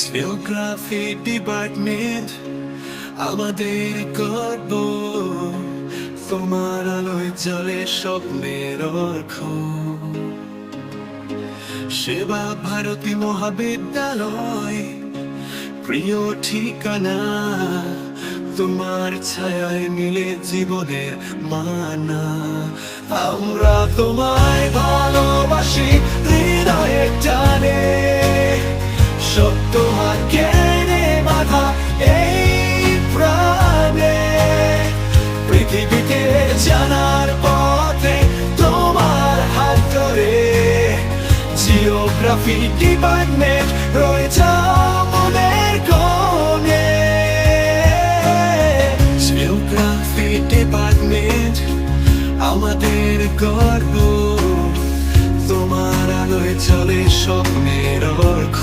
Geography department আমাদের গর্ব। তোমার আলোয় জলে স্বপ্নের অর্থ সেবা ভারতী মহাবিদ্যালয়, প্রিয় ঠিকানা। তোমার ছায়ায় মিলে জীবনের মানা। আমরা তোমায় ভালোবাসি। সত্য জ্ঞানে বাধা এই প্রাণে। পৃথিবীকে জানার তোমার হাত ধরে। রয়েছে আমাদের তোমার আলোয় চলে স্বপ্নের অর্খ